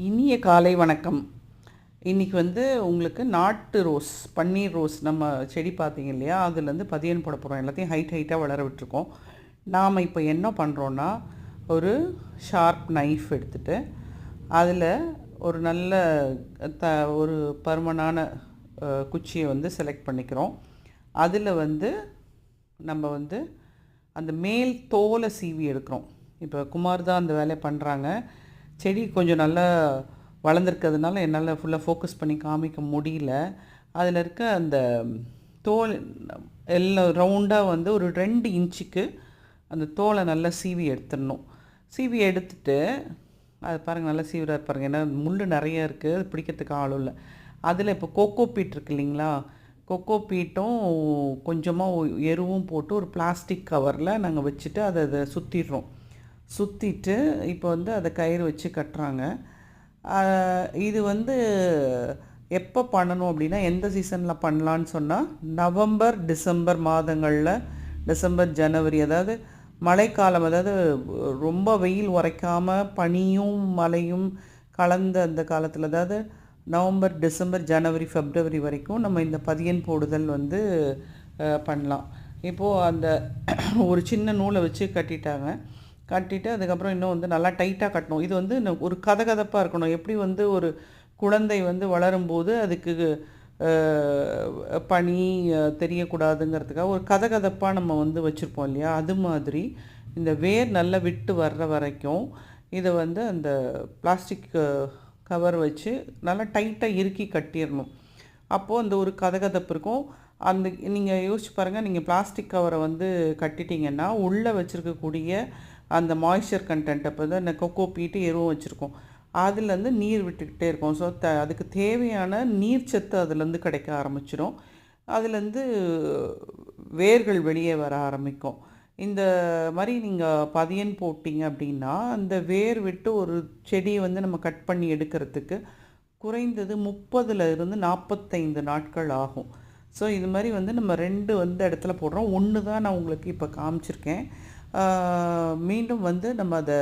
இனிய காலை வணக்கம். இன்றைக்கி வந்து உங்களுக்கு நாட்டு ரோஸ் பன்னீர் ரோஸ் நம்ம செடி பார்த்தீங்க இல்லையா? அதுலேருந்து பதியன் போட போகிறோம் எல்லாத்தையும் ஹைட் ஹைட்டாக வளர விட்டுருக்கோம். நாம் இப்போ என்ன பண்ணுறோன்னா ஒரு ஷார்ப் நைஃப் எடுத்துட்டு அதில் ஒரு நல்ல த ஒரு பருமனான குச்சியை வந்து செலக்ட் பண்ணிக்கிறோம். அதில் வந்து நம்ம வந்து அந்த மேல் தோலை சீவி எடுக்கிறோம். இப்போ குமார் தான் அந்த வேலையை பண்ணுறாங்க செடி கொஞ்சம் நல்லா வளர்ந்துருக்கிறதுனால என்னால் ஃபுல்லாக ஃபோக்கஸ் பண்ணி காமிக்க முடியல. அதில் இருக்க அந்த தோல் எல்லாம் ரவுண்டாக வந்து ஒரு ரெண்டு இன்ச்சுக்கு அந்த தோலை நல்லா சீவி எடுத்துடணும். சீவி எடுத்துட்டு அது பாருங்கள் நல்லா சீவிராக பாருங்கள் ஏன்னா முள் நிறைய இருக்குது அது பிடிக்கிறதுக்கு ஆளும் இல்லை. அதில் இப்போ கோகோ பீட் இருக்கு இல்லைங்களா? கொக்கோ பீட்டும் கொஞ்சமாக எருவும் போட்டு ஒரு பிளாஸ்டிக் கவரில் நாங்கள் வச்சுட்டு அதை அதை சுற்றிடுறோம் சுற்றிட்டு இப்போ வந்து அதை கயிறு வச்சு கட்டுறாங்க. இது வந்து எப்போ பண்ணணும் அப்படின்னா எந்த சீசனில் பண்ணலான்னு சொன்னால் நவம்பர் டிசம்பர் மாதங்களில் டிசம்பர் ஜனவரி அதாவது மழைக்காலம் அதாவது ரொம்ப வெயில் உரைக்காமல் பனியும் மழையும் கலந்த அந்த காலத்தில் அதாவது நவம்பர் டிசம்பர் ஜனவரி ஃபெப்ரவரி வரைக்கும் நம்ம இந்த பதியன் போடுதல் வந்து பண்ணலாம். இப்போது அந்த ஒரு சின்ன நூலை வச்சு கட்டிட்டாங்க. கட்டிட்டு அதுக்கப்புறம் இன்னும் வந்து நல்லா டைட்டாக கட்டணும். இது வந்து ஒரு கதகதப்பாக இருக்கணும். எப்படி வந்து ஒரு குழந்தை வந்து வளரும்போது அதுக்கு பனி தெரியக்கூடாதுங்கிறதுக்காக ஒரு கதகதப்பாக நம்ம வந்து வச்சுருப்போம் இல்லையா? அது மாதிரி இந்த வேர் நல்லா விட்டு வர்ற வரைக்கும் இதை வந்து அந்த பிளாஸ்டிக் கவர் வச்சு நல்லா டைட்டாக இறுக்கி கட்டிடணும். அப்போது அந்த ஒரு கதகதப்பு இருக்கும். அந்த நீங்கள் யோசிச்சு பாருங்கள் நீங்கள் பிளாஸ்டிக் கவரை வந்து கட்டிட்டீங்கன்னா உள்ளே வச்சுருக்கக்கூடிய அந்த மாய்ஸ்சர் கண்டென்ட் அப்போ தான் இந்த கொக்கோ பீட்டு எருவும் வச்சுருக்கோம். அதுலேருந்து நீர் விட்டுக்கிட்டே இருக்கும். ஸோ த அதுக்கு தேவையான நீர்ச்சத்து அதுலேருந்து கிடைக்க ஆரம்பிச்சிடும் அதுலேருந்து வேர்கள் வெளியே வர ஆரம்பிக்கும். இந்த மாதிரி நீங்கள் பதியன் போட்டிங்க அப்படின்னா அந்த வேர் விட்டு ஒரு செடியை வந்து நம்ம கட் பண்ணி எடுக்கிறதுக்கு குறைந்தது முப்பதுல இருந்து நாற்பத்தைந்து நாட்கள் ஆகும். ஸோ இது மாதிரி வந்து நம்ம ரெண்டு வந்து இடத்துல போடுறோம். ஒன்று தான் நான் உங்களுக்கு இப்போ காமிச்சிருக்கேன். மீண்டும் வந்து நம்ம அதை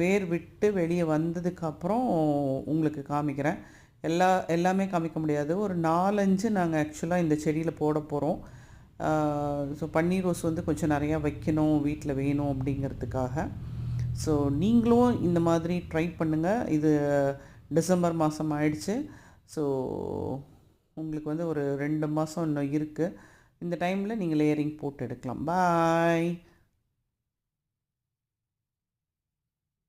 வேர் விட்டு வெளியே வந்ததுக்கப்புறம் உங்களுக்கு காமிக்கிறேன். எல்லா எல்லாமே காமிக்க முடியாது. ஒரு நாலஞ்சு நாங்கள் ஆக்சுவலாக இந்த செடியில் போட போகிறோம் ஸோ பன்னீர் ரோஸ் வந்து கொஞ்சம் நிறையா வைக்கணும் வீட்டில் வேணும் அப்படிங்கிறதுக்காக. ஸோ நீங்களும் இந்த மாதிரி ட்ரை பண்ணுங்கள் இது டிசம்பர் மாதம் ஆயிடுச்சு. ஸோ உங்களுக்கு வந்து ஒரு ரெண்டு மாதம் இன்னும் இருக்குது இந்த டைமில் நீங்கள் லேயரிங் போட்டு எடுக்கலாம். பாய்